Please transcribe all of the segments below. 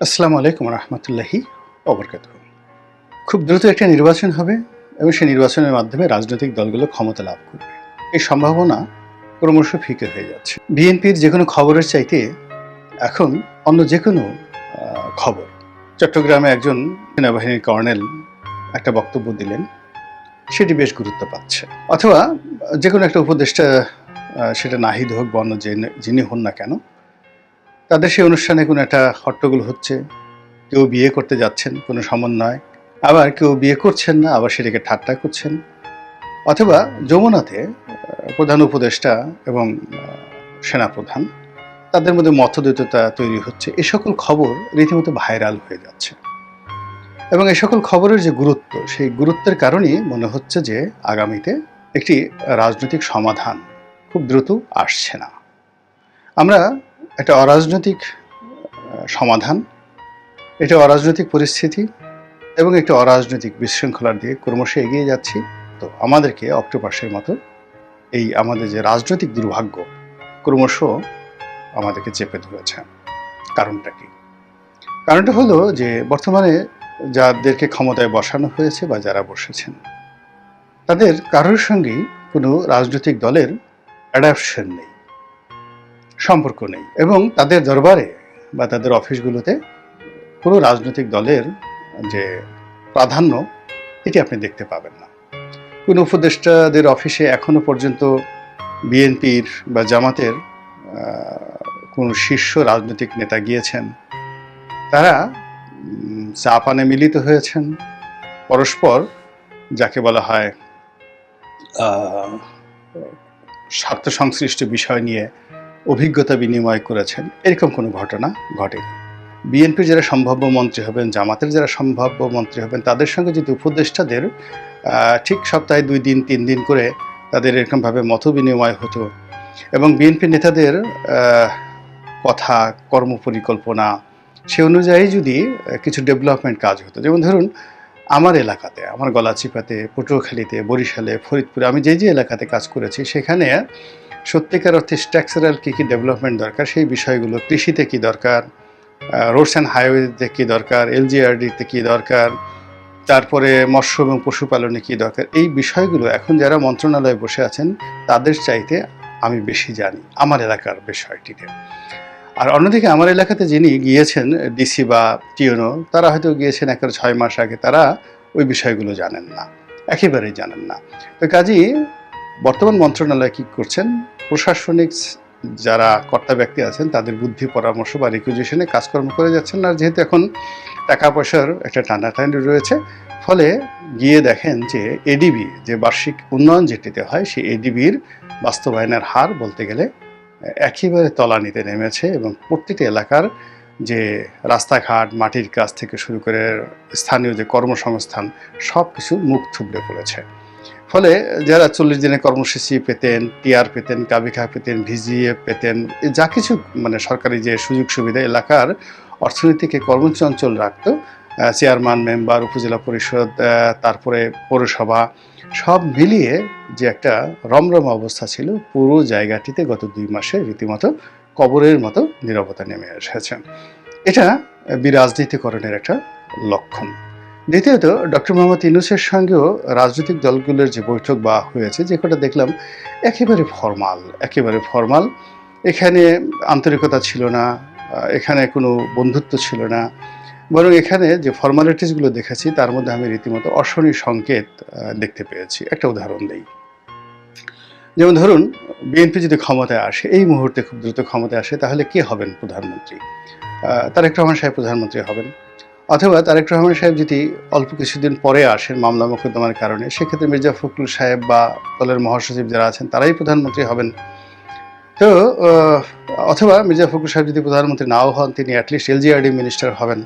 আসসালামু আলাইকুম রহমতুল্লাহি অবরকাত খুব দ্রুত একটা নির্বাচন হবে এবং সেই নির্বাচনের মাধ্যমে রাজনৈতিক দলগুলো ক্ষমতা লাভ করবে। এই সম্ভাবনা ক্রমশ ফিকে হয়ে যাচ্ছে। বিএনপির যে কোনো খবরের চাইতে এখন অন্য যে কোনো খবর। চট্টগ্রামে একজন সেনাবাহিনীর কর্নেল একটা বক্তব্য দিলেন। সেটি বেশ গুরুত্ব পাচ্ছে। অথবা যে কোনো একটা উপদেষ্টা সেটা নাহিদ হোক বা অন্য যিনি হন না কেন তাদের সেই অনুষ্ঠানে কোনো একটা হট্টগোল হচ্ছে। কেউ বিয়ে করতে যাচ্ছেন, কোনো সমন্বয়। আবার কেউ বিয়ে করছেন না, আবার সেটাকে ঠাট্টা করছেন। অথবা যমুনাতে প্রধান উপদেষ্টা এবং সেনাপ্রধান, তাদের মধ্যে মতদ্বৈততা তৈরি হচ্ছে। এ সকল খবর রীতিমতো ভাইরাল হয়ে যাচ্ছে। এবং এ সকল খবরের যে গুরুত্ব, সেই গুরুত্বের কারণেই মনে হচ্ছে যে আগামীতে একটি রাজনৈতিক সমাধান খুব দ্রুত আসছে না। আমরা একটা অরাজনৈতিক সমাধান, এটা অরাজনৈতিক পরিস্থিতি এবং একটা অরাজনৈতিক বিশৃঙ্খলার দিকে ক্রমশ এগিয়ে যাচ্ছি। তো আমাদেরকে অক্টোপাসের মতো এই আমাদের যে রাজনৈতিক দুর্ভাগ্য ক্রমশ আমাদেরকে চেপে ধরেছে। কারণটা কি? কারণটা হলো যে বর্তমানে যাদেরকে ক্ষমতায় বসানো হয়েছে বা যারা বসেছেন, তাদের কারোর সঙ্গেই কোনো রাজনৈতিক দলের অ্যাডাপশন নেই। সম্পর্ক নেই। এবং তাদের দরবারে বা তাদের অফিসগুলোতে কোনো রাজনৈতিক দলের যে প্রাধান্য, এটি আপনি দেখতে পাবেন না। কোনো উপদেষ্টাদের অফিসে এখনও পর্যন্ত বিএনপির বা জামাতের কোনো শীর্ষ রাজনৈতিক নেতা গিয়েছেন। তারা চা পানে মিলিত হয়েছেন। পরস্পর যাকে বলা হয় স্বার্থ সংশ্লিষ্ট বিষয় নিয়ে অভিজ্ঞতা বিনিময় করেছেন। এরকম কোনো ঘটনা ঘটেনি। বিএনপির যারা সম্ভাব্য মন্ত্রী হবেন, জামাতের যারা সম্ভাব্য মন্ত্রী হবেন, তাদের সঙ্গে যদি উপদেষ্টাদের ঠিক সপ্তাহে দুই দিন, তিন দিন করে তাদের এরকমভাবে মত বিনিময় হতো এবং বিএনপি নেতাদের কথা, কর্মপরিকল্পনা সে অনুযায়ী যদি কিছু ডেভেলপমেন্ট কাজ হতো। যেমন ধরুন, আমার এলাকাতে, আমার গলাচিপাতে, পটুয়াখালীতে, বরিশালে, ফরিদপুরে, আমি যে যে এলাকাতে কাজ করেছি, সেখানে সত্যিকার অর্থে স্ট্রাকচারাল কী কী ডেভেলপমেন্ট দরকার, সেই বিষয়গুলো, কৃষিতে কী দরকার রোডস অ্যান্ড হাইওয়েতে কী দরকার এলজিআরডিতে কী দরকার, তারপরে মৎস্য এবং পশুপালনে কী দরকার, এই বিষয়গুলো এখন যারা মন্ত্রণালয়ে বসে আছেন, তাদের চাইতে আমি বেশি জানি, আমার এলাকার বিষয়টিতে আর অন্যদিকে আমার এলাকাতে যিনি গিয়েছেন ডিসি বা টিওনো তারা হয়তো গিয়েছেন একের ছয় মাস আগে, তারা ওই বিষয়গুলো জানেন না, একেবারেই জানেন না। তো কাজেই বর্তমান মন্ত্রণালয় কী করছেন প্রশাসনিক যারা কর্তা ব্যক্তি আছেন, তাদের বুদ্ধি, পরামর্শ বা রিকুইজিশনে কাজকর্ম করে যাচ্ছেন। আর যেহেতু এখন টাকা পয়সার একটা টানাটানি রয়েছে, ফলে গিয়ে দেখেন যে এডিবি যে বার্ষিক উন্নয়ন যেটিতে হয়, সেই এডিবির বাস্তবায়নের হার বলতে গেলে, একেবারে তলানিতে নেমেছে এবং প্রতিটি এলাকার যে রাস্তাঘাট, মাটির কাজ থেকে শুরু করে স্থানীয় যে কর্মসংস্থান সব কিছু মুখ থুবড়ে পড়েছে। ফলে যারা চল্লিশ দিনের কর্মসূচি পেতেন, টিআর পেতেন, কাবিখা পেতেন, ভিজিএ পেতেন যা কিছু মানে সরকারি যে সুযোগ সুবিধা এলাকার অর্থনীতিকে কর্মচঞ্চল রাখতো চেয়ারম্যান, মেম্বার, উপজেলা পরিষদ তারপরে পৌরসভা, সব মিলিয়ে যে একটা রমরম অবস্থা ছিল, পুরো জায়গাটিতে গত দুই মাসে রীতিমতো কবরের মতো নীরবতা নেমে এসেছে। এটা বিরাজনীতিকরণের একটা লক্ষণ। দ্বিতীয়ত, ডক্টর মোহাম্মদ ইউনুসের সঙ্গেও রাজনৈতিক দলগুলোর যে বৈঠক বা হয়েছে, যে কটা দেখলাম, একেবারে ফর্মাল একেবারে ফর্মাল। এখানে আন্তরিকতা ছিল না এখানে কোনো বন্ধুত্ব ছিল না। বরং এখানে যে ফর্মালিটিসগুলো দেখেছি, তার মধ্যে আমি রীতিমতো অশনি সংকেত দেখতে পেয়েছি। একটা উদাহরণ দিই। যেমন ধরুন, বিএনপি যদি ক্ষমতায় আসে, এই মুহূর্তে খুব দ্রুত ক্ষমতায় আসে, তাহলে কে হবেন প্রধানমন্ত্রী? তারেক রহমান সাহেব প্রধানমন্ত্রী হবেন। অথবা তারেক রহমান সাহেব যদি অল্প কিছুদিন পরে আসেন মামলা মোকদ্দমার কারণে, সেক্ষেত্রে মির্জা ফখরুল সাহেব বা দলের মহাসচিব যারা আছেন, তারাই প্রধানমন্ত্রী হবেন। তো অথবা মির্জা ফখরুল সাহেব যদি প্রধানমন্ত্রী নাও হন, তিনি অ্যাটলিস্ট এলজিআরডি মিনিস্টার হবেন।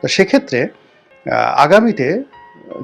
তো সেক্ষেত্রে আগামীতে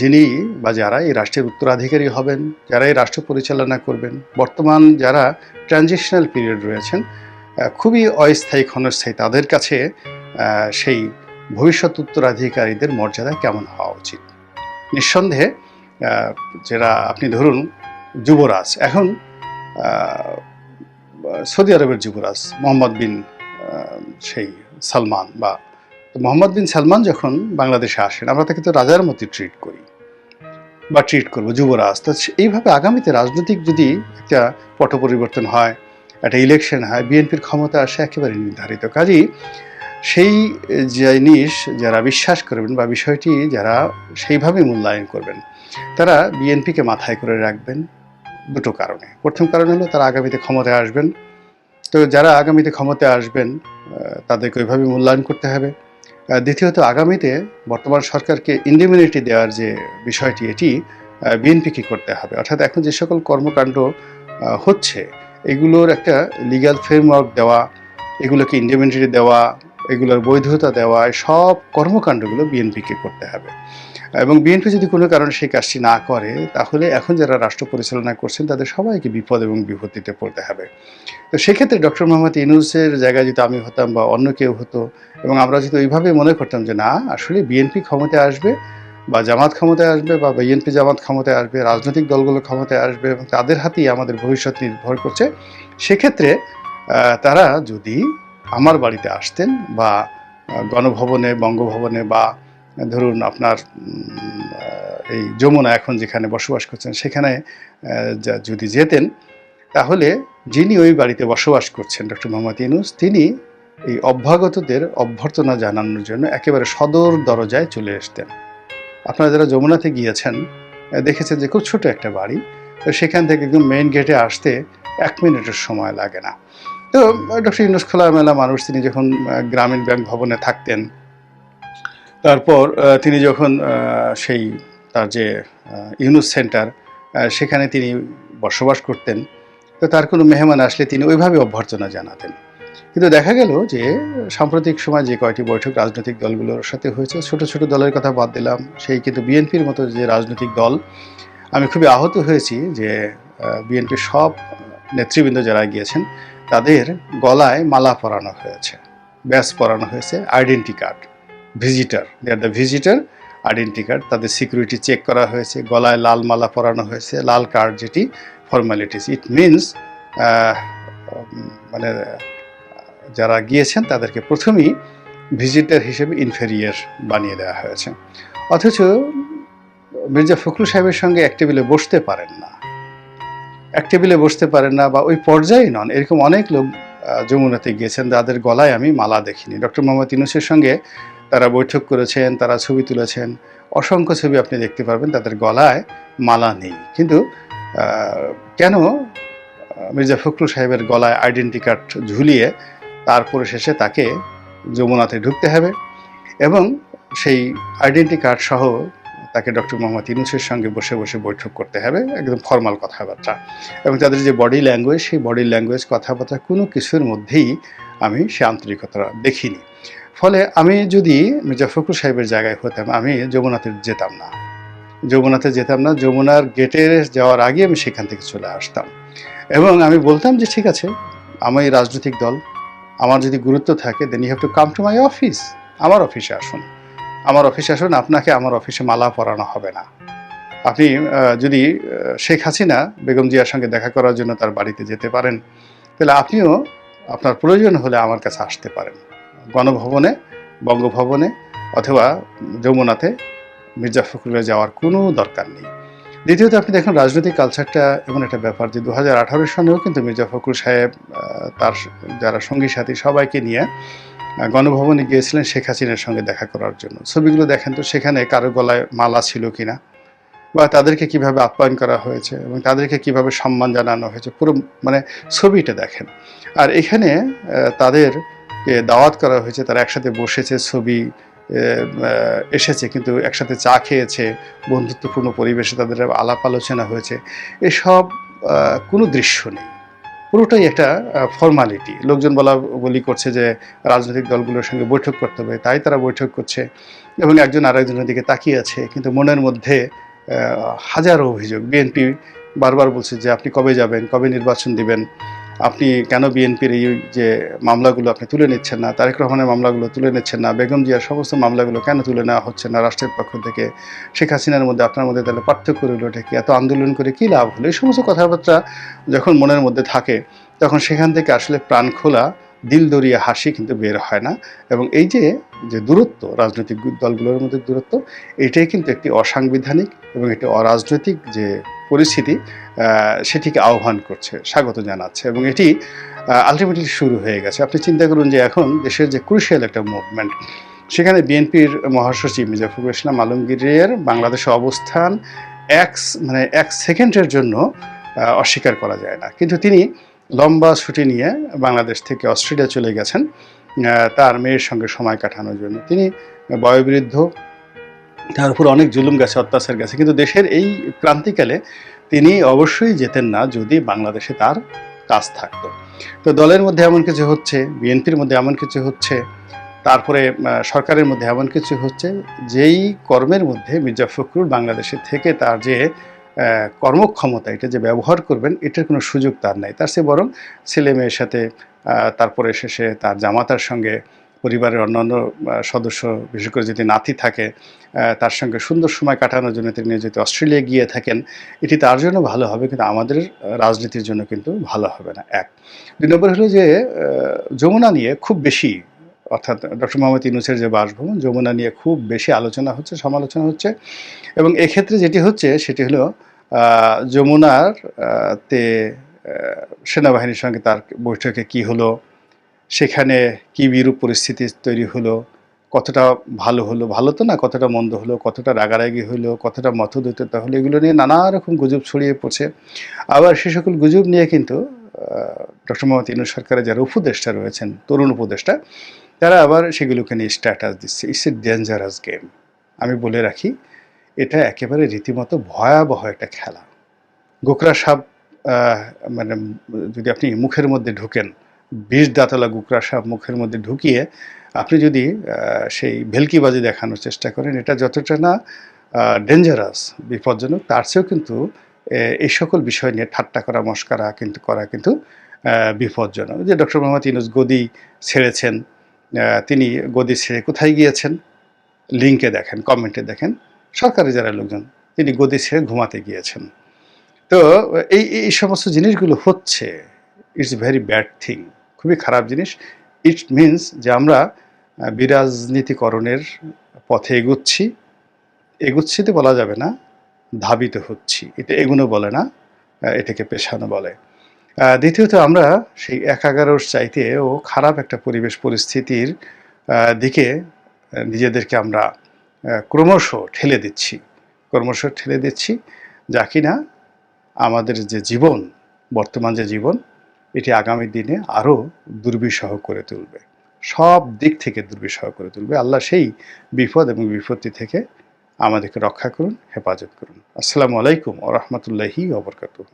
যিনি বা যারা এই রাষ্ট্রের উত্তরাধিকারী হবেন যারা এই রাষ্ট্র পরিচালনা করবেন, বর্তমান যারা ট্রানজিশনাল পিরিয়ড রয়েছেন খুবই অস্থায়ী ক্ষণস্থায়ী তাদের কাছে সেই ভবিষ্যৎ উত্তরাধিকারীদের মর্যাদা কেমন হওয়া উচিত? নিঃসন্দেহে যারা আপনি ধরুন, যুবরাজ। এখন সৌদি আরবের যুবরাজ, মোহাম্মদ বিন সেই সালমান বা মোহাম্মদ বিন সালমান যখন বাংলাদেশে আসেন, আমরা তাকে তো রাজার মতো ট্রিট করি বা ট্রিট করব, যুবরাজ। তো এইভাবে আগামীতে রাজনৈতিক যদি একটা পট পরিবর্তন হয়, একটা ইলেকশন হয়, বিএনপির ক্ষমতা আসে একেবারে নির্ধারিত। কাজেই সেই জিনিস যারা বিশ্বাস করবেন বা বিষয়টি যারা সেইভাবে মূল্যায়ন করবেন, তারা বিএনপিকে মাথায় করে রাখবেন দুটো কারণে। প্রথম কারণ হলো তারা আগামীতে ক্ষমতায় আসবেন। তো যারা আগামীতে ক্ষমতায় আসবেন তাদেরকে ওইভাবে মূল্যায়ন করতে হবে। দ্বিতীয়ত আগামীতে বর্তমান সরকারকে ইন্ডিমিউনিটি দেওয়ার যে বিষয়টি, এটি বিএনপিকে করতে হবে। অর্থাৎ এখন যে সকল কর্মকাণ্ড হচ্ছে, এগুলোর একটা লিগ্যাল ফ্রেমওয়ার্ক দেওয়া, এগুলোকে ইন্ডিমিউনিটি দেওয়া এগুলোর বৈধতা দেওয়া এই সব কর্মকাণ্ডগুলো বিএনপিকে করতে হবে। এবং বিএনপি যদি কোনো কারণে সেই কাজটি না করে, তাহলে এখন যারা রাষ্ট্র পরিচালনা করছেন, তাদের সবাইকে বিপদ এবং বিপত্তিতে পড়তে হবে। তো সেক্ষেত্রে ডক্টর মোহাম্মদ ইউনুসের জায়গায় যদি আমি হতাম বা অন্য কেউ হতো, এবং আমরা যদি ওইভাবে মনে করতাম যে না, আসলে বিএনপি ক্ষমতায় আসবে বা জামাত ক্ষমতায় আসবে বা বিএনপি জামাত ক্ষমতায় আসবে, রাজনৈতিক দলগুলো ক্ষমতায় আসবে এবং তাদের হাতেই আমাদের ভবিষ্যৎ নির্ভর করছে, সেক্ষেত্রে তারা যদি আমার বাড়িতে আসতেন বা গণভবনে, বঙ্গভবনে বা, ধরুন আপনার এই যমুনা এখন যেখানে বসবাস করছেন সেখানে যদি যেতেন, তাহলে যিনি ওই বাড়িতে বসবাস করছেন, ডক্টর মোহাম্মদ ইউনুস, তিনি এই অভ্যাগতদের অভ্যর্থনা জানানোর জন্য একেবারে সদর দরজায় চলে আসতেন। আপনারা যারা যমুনাতে গিয়েছেন দেখেছেন যে খুব ছোট একটা বাড়ি তো সেখান থেকে একদম মেইন গেটে আসতে এক মিনিটের সময় লাগে না। তো ডক্টর ইউনুস খোলামেলা মানুষ, তিনি যখন গ্রামীণ ব্যাংক ভবনে থাকতেন, তারপর তিনি যখন সেই, তার যে ইউনুস সেন্টার সেখানে তিনি বসবাস করতেন, তো তার কোনো মেহমান আসলে তিনি ওইভাবে অভ্যর্থনা জানাতেন। কিন্তু দেখা গেল যে, সাম্প্রতিক সময় যে কয়টি বৈঠক রাজনৈতিক দলগুলোর সাথে হয়েছে, ছোট ছোট দলের কথা বাদ দিলাম, সেই কিন্তু বিএনপির মতো যে রাজনৈতিক দল, আমি খুবই আহত হয়েছি যে বিএনপির সব নেতৃবৃন্দ যারা গিয়েছেন তাদের গলায় মালা পরানো হয়েছে, ব্যাস পরানো হয়েছে identity card visitor they are the visitor identity card তাদের সিকিউরিটি চেক করা হয়েছে, গলায় লাল মালা পরানো হয়েছে, লাল কার্ড যেটি ফর্মালিটিস ইট মিনস মানে যারা গিয়েছেন তাদেরকে প্রথমেই ভিজিটার হিসেবে ইনফেরিয়ার বানিয়ে দেওয়া হয়েছে। অথচ মির্জা ফখরুল সাহেবের সঙ্গে এক টেবিলে বসতে পারেন না। এক টেবিলে বসতে পারেন না বা ওই পর্যায়ে নন। এরকম অনেক লোক যমুনাতে গিয়েছেন। তাদের গলায় আমি মালা দেখিনি। ডক্টর মোহাম্মদ ইউনুসের সঙ্গে তারা বৈঠক করেছেন, তারা ছবি তুলেছেন। অসংখ্য ছবি আপনি দেখতে পারবেন। তাদের গলায় মালা নেই। কিন্তু কেন মির্জা ফখরুল সাহেবের গলায় আইডেন্টি কার্ড ঝুলিয়ে তারপরে শেষে তাকে যমুনাতে ঢুকতে হবে এবং সেই আইডেন্টি কার্ড সহ তাকে ডক্টর মোহাম্মদ ইউনুসের সঙ্গে বসে বসে বৈঠক করতে হবে, একদম ফর্মাল কথাবার্তা। এবং তাদের যে বডি ল্যাঙ্গুয়েজ, সেই বডি ল্যাঙ্গুয়েজ কথাবার্তা কোনো কিছুর মধ্যেই আমি সে আন্তরিকতা দেখিনি। ফলে আমি যদি মির্জা ফখরুল সাহেবের জায়গায় হতাম, আমি যমুনাতে যেতাম না। যমুনাতে যেতাম না, যমুনার গেটে যাওয়ার আগে আমি সেখান থেকে চলে আসতাম। এবং আমি বলতাম যে, ঠিক আছে, আমি রাজনৈতিক দল, আমার যদি গুরুত্ব থাকে then you have to come to my office আমার অফিসে আসুন। আমার অফিসে আসুন, আপনাকে আমার অফিসে মালা পরানো হবে না। আপনি যদি শেখ হাসিনা বেগম জিয়ার সঙ্গে দেখা করার জন্য তার বাড়িতে যেতে পারেন, তাহলে আপনিও আপনার প্রয়োজন হলে আমার কাছে আসতে পারেন। গণভবনে, বঙ্গভবনে অথবা যমুনাতে মির্জা ফখরুলে যাওয়ার কোনো দরকার নেই। দ্বিতীয়ত, আপনি দেখুন, রাজনৈতিক কালচারটা এমন একটা ব্যাপার যে দু হাজার আঠারো সনেও কিন্তু মির্জা ফখরুল সাহেব তার, যারা সঙ্গী সাথী সবাইকে নিয়ে গণভবনে গিয়েছিলেন শেখ হাসিনার সঙ্গে দেখা করার জন্য। ছবিগুলো দেখেন তো, সেখানে কারও গলায় মালা ছিল কিনা বা তাদেরকে কীভাবে আপ্যায়ন করা হয়েছে এবং তাদেরকে কীভাবে সম্মান জানানো হয়েছে, পুরো মানে ছবিটা দেখেন। আর এখানে তাদের দাওয়াত করা হয়েছে, তারা একসাথে বসেছে, ছবি এসেছে, কিন্তু একসাথে চা খেয়েছে, বন্ধুত্বপূর্ণ পরিবেশে তাদের আলাপ আলোচনা হয়েছে। এসব কোনো দৃশ্য নেই। পুরোটাই একটা ফর্মালিটি লোকজন বলা বলি করছে যে, রাজনৈতিক দলগুলোর সঙ্গে বৈঠক করতে হবে, তাই তারা বৈঠক করছে এবং একজন আরেকজনের দিকে তাকিয়ে আছে। কিন্তু মনের মধ্যে হাজারো অভিযোগ। বিএনপি বারবার বলছে যে, আপনি কবে যাবেন, কবে নির্বাচন দিবেন? আপনি কেন বিএনপির এই যে মামলাগুলো আপনি তুলে নিচ্ছেন না, তারেক রহমানের মামলাগুলো তুলে নিচ্ছেন না, বেগম জিয়ার সমস্ত মামলাগুলো কেন তুলে নেওয়া হচ্ছে না রাষ্ট্রের পক্ষ থেকে? শেখ হাসিনার মধ্যে আপনার মধ্যে তাহলে পার্থক্য রইল কি? এত আন্দোলন করে কী লাভ হলো? এই সমস্ত কথাবার্তা যখন মনের মধ্যে থাকে, তখন সেখান থেকে আসলে প্রাণ খোলা, দিল দরিয়া হাসি কিন্তু বের হয় না। এবং এই যে যে দূরত্ব, রাজনৈতিক দলগুলোর মধ্যে দূরত্ব, এটাই কিন্তু একটি অসাংবিধানিক এবং একটি অরাজনৈতিক যে পরিস্থিতি সেটিকে আহ্বান করছে, স্বাগত জানাচ্ছে এবং এটি আলটিমেটলি শুরু হয়ে গেছে। আপনি চিন্তা করুন যে এখন দেশের যে ক্রুশিয়াল একটা মুভমেন্ট সেখানে বিএনপির মহাসচিব মির্জা ফখরুল ইসলাম আলমগীরের বাংলাদেশে অবস্থান এক মানে এক সেকেন্ডের জন্য অস্বীকার করা যায় না। কিন্তু তিনি লম্বা ছুটি নিয়ে বাংলাদেশ থেকে অস্ট্রেলিয়া চলে গেছেন তার মেয়ের সঙ্গে সময় কাটানোর জন্য। তিনি বয়োবৃদ্ধ, তার উপর অনেক জুলুম গেছে, অত্যাচার গেছে, কিন্তু দেশের এই ক্রান্তিকালে তিনি অবশ্যই যেতেন না যদি বাংলাদেশে তার কাজ থাকতো। তো দলের মধ্যে এমন কিছু হচ্ছে, বিএনপির মধ্যে এমন কিছু হচ্ছে, তারপরে সরকারের মধ্যে এমন কিছু হচ্ছে, যেই কর্মের মধ্যে মির্জা ফখরুল বাংলাদেশে থেকে তার যে কর্মক্ষমতা, এটা যে ব্যবহার করবেন, এটার কোনো সুযোগ তার নাই। তার চেয়ে বরং ছেলে মেয়ের সাথে তারপরে শেষে তার জামাতার সঙ্গে পরিবারের অন্যান্য সদস্য, বিশেষ করে যদি নাতি থাকে তার সঙ্গে সুন্দর সময় কাটানোর জন্য তিনি যদি অস্ট্রেলিয়া গিয়ে থাকেন, এটি তার জন্য ভালো হবে, কিন্তু আমাদের রাজনীতির জন্য কিন্তু ভালো হবে না। এক। দুই নম্বর হলো যে যমুনা নিয়ে খুব বেশি, অর্থাৎ ডক্টর মোহাম্মদ ইউনুসের যে বাসভবন, যমুনা নিয়ে খুব বেশি আলোচনা হচ্ছে, সমালোচনা হচ্ছে। এবং এক্ষেত্রে যেটি হচ্ছে, সেটি হলো যমুনার তে সেনাবাহিনীর সঙ্গে তার বৈঠকে কি হলো সেখানে কি বিরূপ পরিস্থিতি তৈরি হলো? কতটা ভালো হলো? ভালো তো না, কতটা মন্দ হলো? কতটা রাগারাগি হলো? কতটা মতদ্বৈততা হলো? এগুলো নিয়ে নানা রকম গুজব ছড়িয়ে পড়ছে। আবার সে সকল গুজব নিয়ে কিন্তু ডক্টর মোহাম্মদ ইনু সরকারের যারা উপদেষ্টা রয়েছেন, তরুণ উপদেষ্টা, তারা আবার সেগুলোকে নিয়ে স্ট্যাটাস দিচ্ছে। ইটস এ ডেঞ্জারাস গেম আমি বলে রাখি, এটা একেবারে রীতিমতো ভয়াবহ একটা খেলা। গোকরা সাপ মানে যদি আপনি মুখের মধ্যে ঢুকেন বিষ দাঁতলা গোকরা সাপ মুখের মধ্যে ঢুকিয়ে আপনি যদি সেই ভেলকিবাজি দেখানোর চেষ্টা করেন, এটা যতটা না ডেঞ্জারাস বিপজ্জনক, তার চেয়েও কিন্তু এই সকল বিষয় নিয়ে ঠাট্টা করা, মস্কারা কিন্তু করা কিন্তু বিপজ্জনক। যে ডক্টর মোহাম্মদ ইনুস গদি ছেড়েছেন তিনি গদি ছেড়ে কোথায় গিয়েছেন? লিঙ্কে দেখেন, কমেন্টে দেখেন, সরকারি যারা লোকজন, তিনি গদি ছেড়ে ঘুমাতে গিয়েছেন। তো, এই এই সমস্ত জিনিসগুলো হচ্ছে ইটস ভেরি ব্যাড থিং খুবই খারাপ জিনিস। ইট মিনস যে আমরা বিরাজনীতিকরণের পথে এগুচ্ছি। এগুচ্ছি তো বলা যাবে না, ধাবিত হচ্ছি। এটা এগুনো বলে না এটাকে পেশানো বলে। দ্বিতীয়ত আমরা সেই এক এগারোর চাইতেও খারাপ একটা পরিবেশ পরিস্থিতির দিকে নিজেদেরকে আমরা ক্রমশ ঠেলে দিচ্ছি। ক্রমশ ঠেলে দিচ্ছি। যা কিনা আমাদের যে জীবন, বর্তমান যে জীবন এটি আগামী দিনে আরও দুর্বিষহ করে তুলবে। সব দিক থেকে দুর্বিষহ করে তুলবে। আল্লাহ সেই বিপদ এবং বিপত্তি থেকে আমাদেরকে রক্ষা করুন, হেফাজত করুন। আসসালামু আলাইকুম ও রহমতুল্লাহি ওবরকাতুহ